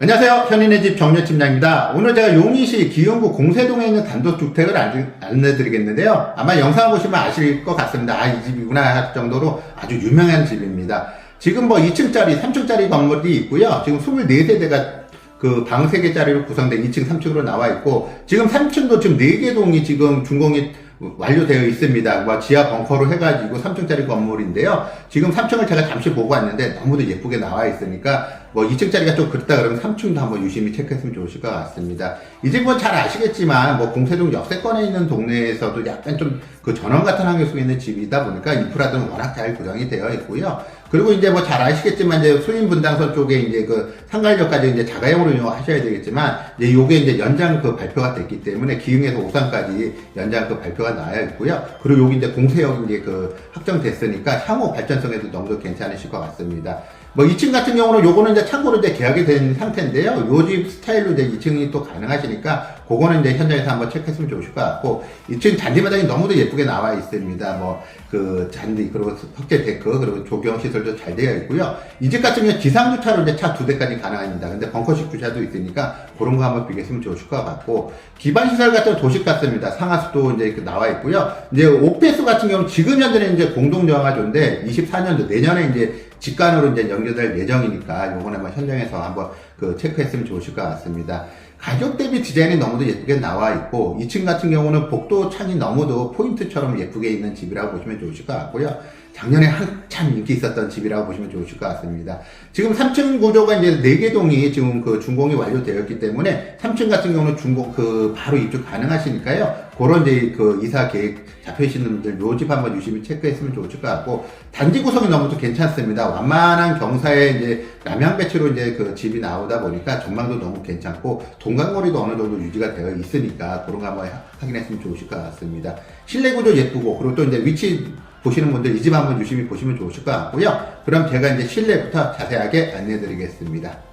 안녕하세요. 현인의 집 정려팀장입니다. 오늘 제가 용인시 기흥구 공세동에 있는 단독주택을 안- 안내드리겠는데요. 아마 영상을 보시면 아실 것 같습니다. 아, 이 집이구나 할 정도로 아주 유명한 집입니다. 지금 뭐 2층짜리, 3층짜리 건물이 있고요. 지금 24세대가 그 방 3개짜리로 구성된 2층, 3층으로 나와 있고, 지금 3층도 지금 4개 동이 지금 준공이 완료되어 있습니다. 뭐 지하 벙커로 해가지고 3층짜리 건물인데요. 지금 3층을 제가 잠시 보고 왔는데 너무도 예쁘게 나와 있으니까 뭐 2층짜리가 좀 그렇다 그러면 3층도 한번 유심히 체크했으면 좋으실 것 같습니다. 이 집은 잘 아시겠지만 뭐 공세동 역세권에 있는 동네에서도 약간 좀 그 전원 같은 환경 속에 있는 집이다 보니까 인프라도 워낙 잘 구성이 되어 있고요. 그리고 이제 뭐 잘 아시겠지만 이제 수인 분당선 쪽에 이제 그 상가역까지 이제 자가용으로 이용하셔야 되겠지만 이제 요게 이제 연장 그 발표가 됐기 때문에 기흥에서 오산까지 연장 그 발표가 나와 있고요. 그리고 여기 이제 공세역 이제 그 확정됐으니까 향후 발전성에도 너무도 괜찮으실 것 같습니다. 뭐 2층 같은 경우는 요거는 이제 참고로 이제 계약이 된 상태인데요. 요 집 스타일로 이제 2층이 또 가능하시니까 그거는 이제 현장에서 한번 체크했으면 좋으실 것 같고 2층 잔디마당이 너무도 예쁘게 나와 있습니다. 뭐 그 잔디 그리고 석재 데크 그리고 조경 시설도 잘 되어 있고요. 이 집 같은 경우 지상 주차로 이제 차 두 대까지 가능합니다. 근데 벙커식 주차도 있으니까 그런 거 한번 비교했으면 좋으실 것 같고 기반 시설 같은 건 도시 같습니다. 상하수도 이제 나와 있고요. 이제 오페스 같은 경우 지금 현재는 이제 공동 영화조인데 24년도 내년에 이제 직관으로 이제 연결될 예정이니까 요번에 한번 현장에서 한번 그 체크했으면 좋으실 것 같습니다. 가격 대비 디자인이 너무도 예쁘게 나와 있고 2층 같은 경우는 복도 창이 너무도 포인트처럼 예쁘게 있는 집이라고 보시면 좋으실 것 같고요. 작년에 한참 인기 있었던 집이라고 보시면 좋으실 것 같습니다. 지금 3층 구조가 이제 4개 동이 지금 그 준공이 완료되었기 때문에 3층 같은 경우는 준공 그 바로 입주 가능하시니까요. 그런 이제 그 이사 계획 잡혀 있는 분들 요집 한번 유심히 체크했으면 좋으실 것 같고 단지 구성이 너무도 괜찮습니다. 완만한 경사에 이제 남양 배치로 이제 그 집이 나오다 보니까 전망도 너무 괜찮고 동강거리도 어느 정도 유지가 되어 있으니까 그런 거 한번 확인했으면 좋으실 것 같습니다. 실내 구조 예쁘고 그리고 또 이제 위치 보시는 분들 이 집 한번 유심히 보시면 좋으실 것 같고요. 그럼 제가 이제 실내부터 자세하게 안내해 드리겠습니다.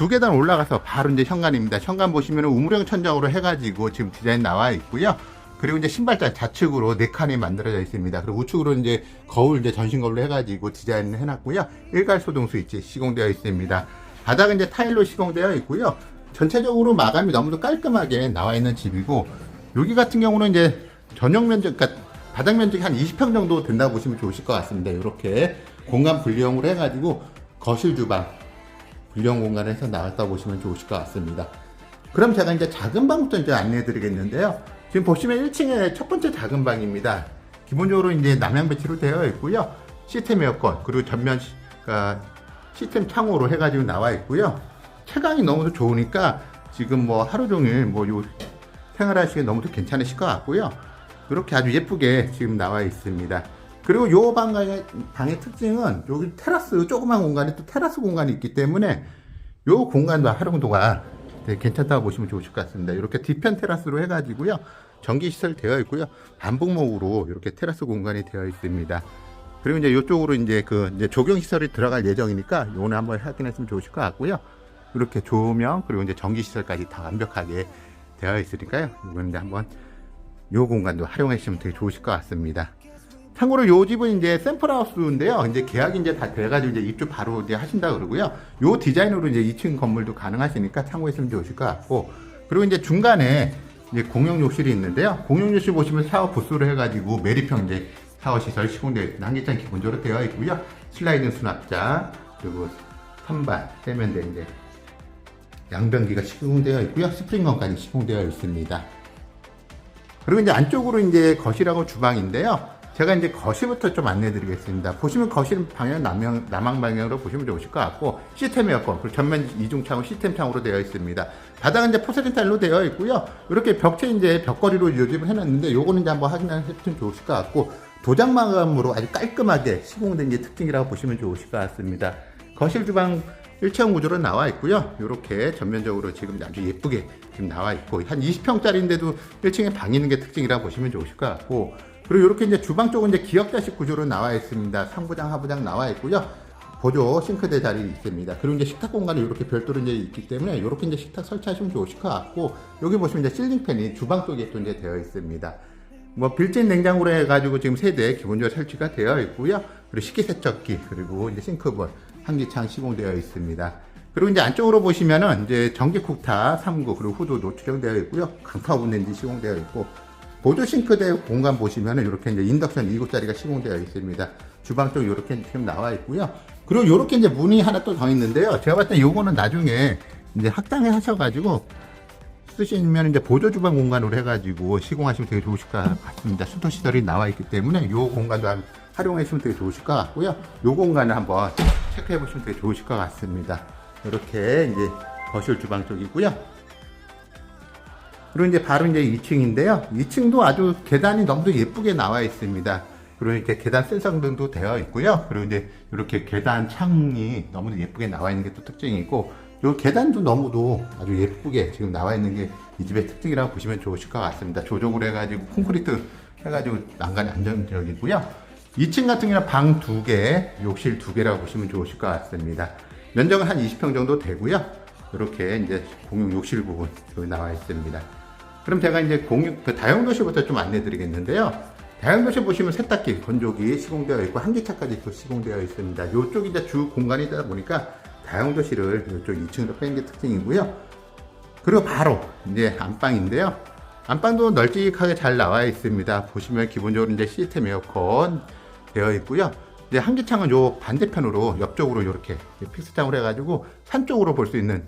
두 계단 올라가서 바로 이제 현관입니다. 현관 보시면 우물형 천장으로 해가지고 지금 디자인 나와 있고요. 그리고 이제 신발장 좌측으로 네 칸이 만들어져 있습니다. 그리고 우측으로 이제 거울 이제 전신 거울로 해가지고 디자인을 해놨고요. 일괄 소동 스위치 시공되어 있습니다. 바닥은 이제 타일로 시공되어 있고요. 전체적으로 마감이 너무도 깔끔하게 나와 있는 집이고 여기 같은 경우는 이제 전용 면적, 그러니까 바닥 면적이 한 20평 정도 된다고 보시면 좋으실 것 같습니다. 이렇게 공간 분리형으로 해가지고 거실 주방 공간을 해서 나왔다 보시면 좋으실 것 같습니다. 그럼 제가 이제 작은 방부터 이제 안내해 드리겠는데요. 지금 보시면 1층에 첫 번째 작은 방입니다. 기본적으로 이제 남양 배치로 되어 있고요. 시스템 에어컨, 그리고 전면 시, 가 시스템 창호로 해가지고 나와 있고요. 채광이 너무도 좋으니까 지금 뭐 하루 종일 뭐 요 생활하시기 너무도 괜찮으실 것 같고요. 이렇게 아주 예쁘게 지금 나와 있습니다. 그리고 요 방의, 방의 특징은 여기 테라스, 조그만 공간에 또 테라스 공간이 있기 때문에 요 공간도 활용도가 되게 괜찮다고 보시면 좋으실 것 같습니다. 이렇게 뒤편 테라스로 해가지고요. 전기 시설 되어 있고요. 반복목으로 이렇게 테라스 공간이 되어 있습니다. 그리고 이제 이쪽으로 이제 그 이제 조경 시설이 들어갈 예정이니까 요거는 한번 확인했으면 좋으실 것 같고요. 이렇게 조명 그리고 이제 전기 시설까지 다 완벽하게 되어 있으니까요. 이제 한번 요 공간도 활용해 주시면 되게 좋으실 것 같습니다. 참고로 요 집은 이제 샘플하우스인데요. 이제 계약이 이제 다 돼가지고 이제 입주 바로 이제 하신다 그러고요. 요 디자인으로 이제 2층 건물도 가능하시니까 참고했으면 좋으실 것 같고. 그리고 이제 중간에 이제 공용 욕실이 있는데요. 공용 욕실 보시면 샤워 부스로 해가지고 매립형 이제 샤워 시설 시공되어 있고 난기장 기본적으로 되어 있고요. 슬라이딩 수납장 그리고 선반 세면대 이제 양변기가 시공되어 있고요. 스프링건까지 시공되어 있습니다. 그리고 이제 안쪽으로 이제 거실하고 주방인데요. 제가 이제 거실부터 좀 안내 드리겠습니다. 보시면 거실 방향 남향, 남항 방향으로 보시면 좋으실 것 같고, 시스템 에어컨, 그리고 전면 이중창으로 시스템 창으로 되어 있습니다. 바닥은 이제 포세린 타일로 되어 있고요. 이렇게 벽체 이제 벽걸이로 요즘을 해놨는데, 요거는 이제 한번 확인하시면 좋으실 것 같고, 도장 마감으로 아주 깔끔하게 시공된 게 특징이라고 보시면 좋으실 것 같습니다. 거실 주방 일체형 구조로 나와 있고요. 이렇게 전면적으로 지금 아주 예쁘게 지금 나와 있고 한 20평짜리인데도 1층에 방 있는 게 특징이라고 보시면 좋으실 것 같고 그리고 이렇게 이제 주방 쪽은 이제 기역자식 구조로 나와 있습니다. 상부장, 하부장 나와 있고요. 보조 싱크대 자리 있습니다. 그리고 이제 식탁 공간이 이렇게 별도로 이제 있기 때문에 이렇게 이제 식탁 설치하시면 좋으실 것 같고 여기 보시면 이제 실링팬이 주방 쪽에 또 이제 되어 있습니다. 뭐 빌진 냉장고로 해가지고 지금 세대 기본적으로 설치가 되어 있고요. 그리고 식기세척기 그리고 이제 싱크볼 한기창 시공되어 있습니다. 그리고 이제 안쪽으로 보시면은 이제 전기 쿡탑 3구 그리고 후도 노출형 되어 있고요. 강파 오븐렌지 시공되어 있고 보조 싱크대 공간 보시면은 이렇게 이제 인덕션 7자리가 시공되어 있습니다. 주방 쪽 이렇게 지금 나와 있고요. 그리고 이렇게 이제 문이 하나 또 더 있는데요. 제가 봤을 때 요거는 나중에 이제 확장해 하셔가지고 쓰시면 이제 보조 주방 공간으로 해가지고 시공하시면 되게 좋으실 것 같습니다. 수도 시설이 나와 있기 때문에 요 공간도 한- 활용하시면 되게 좋으실 것 같고요. 요 공간을 한번 체크해 보시면 되게 좋으실 것 같습니다. 이렇게 이제 거실 주방 쪽이고요. 그리고 이제 바로 이제 2층인데요. 2층도 아주 계단이 너무도 예쁘게 나와 있습니다. 그리고 이렇게 계단 센서등도 되어 있고요. 그리고 이제 이렇게 계단 창이 너무도 예쁘게 나와 있는 게 또 특징이고, 요 계단도 너무도 아주 예쁘게 지금 나와 있는 게 이 집의 특징이라고 보시면 좋으실 것 같습니다. 조적으로 해가지고 콘크리트 해가지고 난간이 안정적이고요. 2층 같은 경우는 방 2개, 욕실 2개라고 보시면 좋으실 것 같습니다. 면적은 한 20평 정도 되고요. 이렇게 이제 공용 욕실 부분 여기 나와 있습니다. 그럼 제가 이제 공유, 그 다용도실부터 좀 안내 드리겠는데요. 다용도실 보시면 세탁기, 건조기 시공되어 있고 한기차까지 또 시공되어 있습니다. 이쪽이 이제 주 공간이다 보니까 다용도실을 이쪽 2층으로 뺀 게 특징이고요. 그리고 바로 이제 안방인데요. 안방도 널찍하게 잘 나와 있습니다. 보시면 기본적으로 이제 시스템 에어컨 되어 있고요. 이제 한기창은 요 반대편으로 옆쪽으로 이렇게 픽스창으로 해가지고 산 쪽으로 볼 수 있는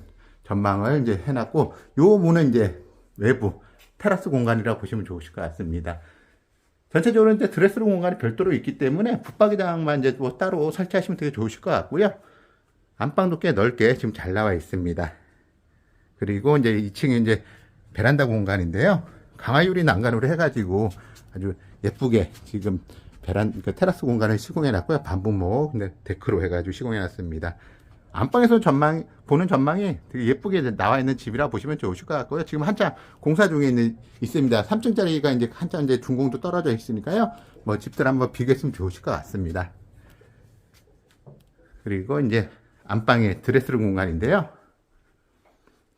전망을 이제 해놨고 요 문은 이제 외부 테라스 공간이라고 보시면 좋으실 것 같습니다. 전체적으로 이제 드레스룸 공간이 별도로 있기 때문에 붙박이장만 이제 뭐 따로 설치하시면 되게 좋으실 것 같고요. 안방도 꽤 넓게 지금 잘 나와 있습니다. 그리고 이제 2층에 이제 베란다 공간인데요. 강화유리 난간으로 해가지고 아주 예쁘게 지금 베란, 그 테라스 공간을 시공해 놨고요. 반부목, 네, 데크로 해가지고 시공해 놨습니다. 안방에서 전망, 보는 전망이 되게 예쁘게 나와 있는 집이라 보시면 좋으실 것 같고요. 지금 한창 공사 중에 있는, 있습니다. 3층짜리가 이제 한창 이제 준공도 떨어져 있으니까요. 뭐 집들 한번 비교했으면 좋으실 것 같습니다. 그리고 이제 안방에 드레스룸 공간인데요.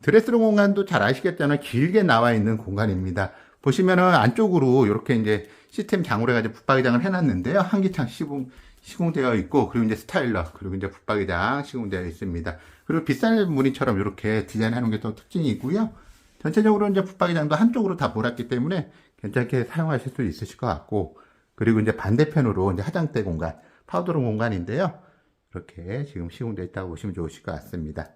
드레스룸 공간도 잘 아시겠잖아요. 길게 나와 있는 공간입니다. 보시면은 안쪽으로 이렇게 이제 시스템 장으로 해가지고 붙박이장을 해놨는데요. 한기창 시공, 시공되어 있고, 그리고 이제 스타일러, 그리고 이제 붙박이장 시공되어 있습니다. 그리고 비싼 무늬처럼 이렇게 디자인 하는 게또 특징이 있고요. 전체적으로 이제 붙박이장도 한쪽으로 다 몰았기 때문에 괜찮게 사용하실 수 있으실 것 같고, 그리고 이제 반대편으로 이제 화장대 공간, 파우더룸 공간인데요. 이렇게 지금 시공되어 있다고 보시면 좋으실 것 같습니다.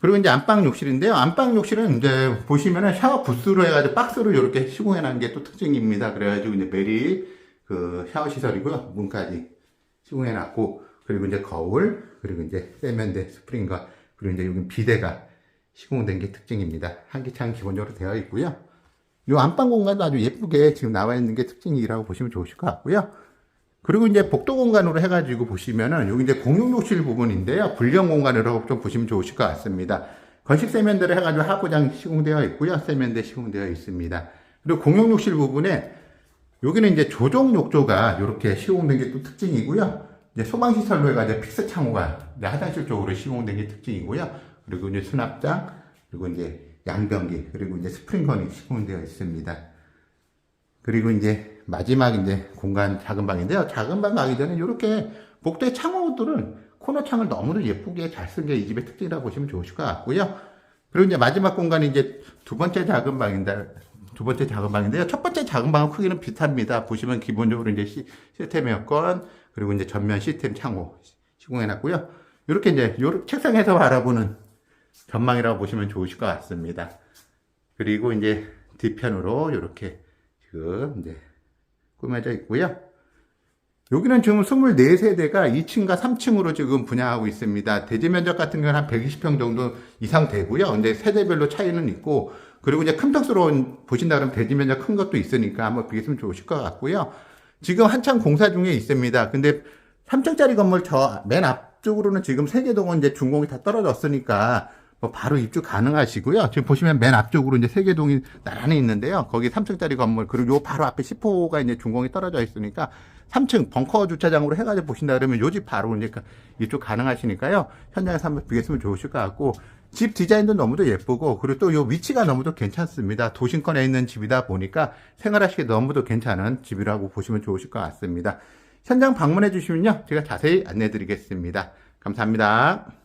그리고 이제 안방 욕실인데요. 안방 욕실은 이제 보시면은 샤워 부스로 해가지고 박스로 이렇게 시공해 놓은 게 또 특징입니다. 그래가지고 이제 메리 그 샤워 시설이고요. 문까지 시공해 놨고, 그리고 이제 거울, 그리고 이제 세면대, 스프링거, 그리고 이제 여기 비대가 시공된 게 특징입니다. 한기창 기본적으로 되어 있고요. 이 안방 공간도 아주 예쁘게 지금 나와 있는 게 특징이라고 보시면 좋으실 것 같고요. 그리고 이제 복도 공간으로 해가지고 보시면은 여기 이제 공용 욕실 부분인데요. 불량 공간으로 좀 보시면 좋으실 것 같습니다. 건식 세면대를 해가지고 하부장 시공되어 있고요. 세면대 시공되어 있습니다. 그리고 공용 욕실 부분에 여기는 이제 조종 욕조가 이렇게 시공된 게 또 특징이고요. 이제 소방 시설로 해가지고 픽스 창호가 화장실 쪽으로 시공된 게 특징이고요. 그리고 이제 수납장 그리고 이제 양변기 그리고 이제 스프링건이 시공되어 있습니다. 그리고 이제 마지막 이제 공간 작은 방인데요. 작은 방 가기 전에 이렇게 복도의 창호들은 코너 창을 너무도 예쁘게 잘 쓴 게 이 집의 특징이라고 보시면 좋으실 것 같고요. 그리고 이제 마지막 공간이 이제 두 번째 작은 방인데 두 번째 작은 방인데요. 첫 번째 작은 방은 크기는 비슷합니다. 보시면 기본적으로 이제 시, 시스템 에어컨 그리고 이제 전면 시스템 창호 시공해 놨고요. 이렇게 이제 요 책상에서 바라보는 전망이라고 보시면 좋으실 것 같습니다. 그리고 이제 뒤편으로 이렇게 지금 이제 꾸며져 있고요. 여기는 지금 24세대가 2층과 3층으로 지금 분양하고 있습니다. 대지 면적 같은 경우는 한 120평 정도 이상 되고요. 근데 세대별로 차이는 있고, 그리고 이제 큰 평수로 보신다 그러면 대지 면적 큰 것도 있으니까 한번 비교했으면 좋으실 것 같고요. 지금 한창 공사 중에 있습니다. 근데 3층짜리 건물 저 맨 앞쪽으로는 지금 세계동은 이제 준공이 다 떨어졌으니까 뭐 바로 입주 가능하시고요. 지금 보시면 맨 앞쪽으로 이제 세계동이 나란히 있는데요. 거기 3층짜리 건물 그리고 요 바로 앞에 10호가 이제 준공이 떨어져 있으니까 3층 벙커 주차장으로 해가지고 보신다 그러면 요 집 바로 이제 입주 가능하시니까요. 현장에서 한번 비겠으면 좋으실 것 같고 집 디자인도 너무도 예쁘고 그리고 또 요 위치가 너무도 괜찮습니다. 도심권에 있는 집이다 보니까 생활하시기 너무도 괜찮은 집이라고 보시면 좋으실 것 같습니다. 현장 방문해 주시면요. 제가 자세히 안내 드리겠습니다. 감사합니다.